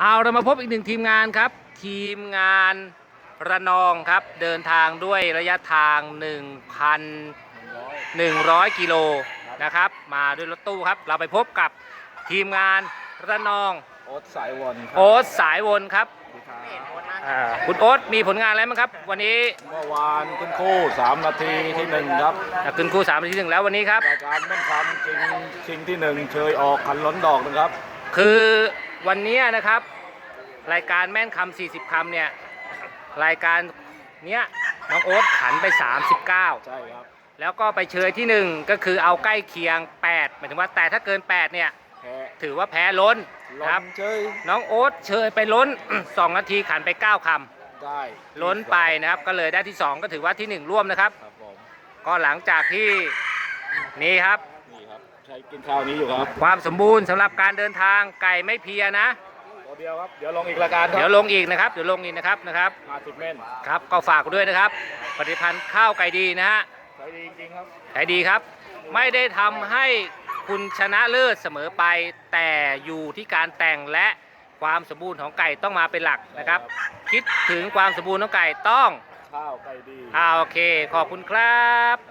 เอาเรามาพบอีกหนึ่งทีมงานครับ ทีมงานระนองครับ เดินทางด้วยระยะทาง 1,100 กิโลนะครับ มาด้วยรถตู้ครับ เราไปพบกับทีมงานระนองโอ๊ตสายวนครับโอ๊ตสายวนครับสวัสดีครับอ่าคุณโอ๊ตมีผลงานอะไรบ้างครับ วันนี้เมื่อวานขึ้นคู่ 3 นาทีที่หนึ่งครับอะขึ้นคู่3นาทีหนึ่งแล้ววันนี้ครับ รายการแม่นคำชิงชิงที่หนึ่งเชยออกคันล้นดอกนะครับ คือ วันนี้นะครับ รายการแม่นคำ40คำเนี่ย รายการเนี้ยน้องโอ๊ตขันไป 39 ใช่ครับ แล้วก็ไปเชยที่1ก็คือเอาใกล้เคียง8หมายถึงว่าแต่ถ้าเกิน 8 เนี่ย แพ้ถือว่าแพ้ล้นล้ครับนเชยน้องโอ๊ตเชยไปล้น 2 นาทีขันไป 9คได้ำล้นไปนะครับ ก็เลยได้ที่ 2 ก็ถือว่าที่ 1 ร่วมนะครับ ครับผมก็หลังจากที่นี่ครับนี่ครับ ใช้กินข้าวนี้อยู่ครับความสมบูรณ์สำหรับการเดินทางไก่ไม่เพลียนะ ตัวเดียวครับ เดี๋ยวลงอีกรายการคเดี๋ยรัวบลงอีกนะครับเดี๋ยวลงอีกนะครับนะครับมาสิบเม่นครับก็ฝากด้วยนะครับผลิตภัณฑ์ข้าวไก่ดีนะฮะใช้ดีจริงๆครับขายดีครับ ไม่ได้ทำให้คุณชนะเลิศเสมอไป แต่อยู่ที่การแต่งและความสมบูรณ์ของไก่ต้องมาเป็นหลักนะครับ คิดถึงความสมบูรณ์ของไก่ต้องข้าวไก่ดี อ่าโอเค ขอบคุณครับ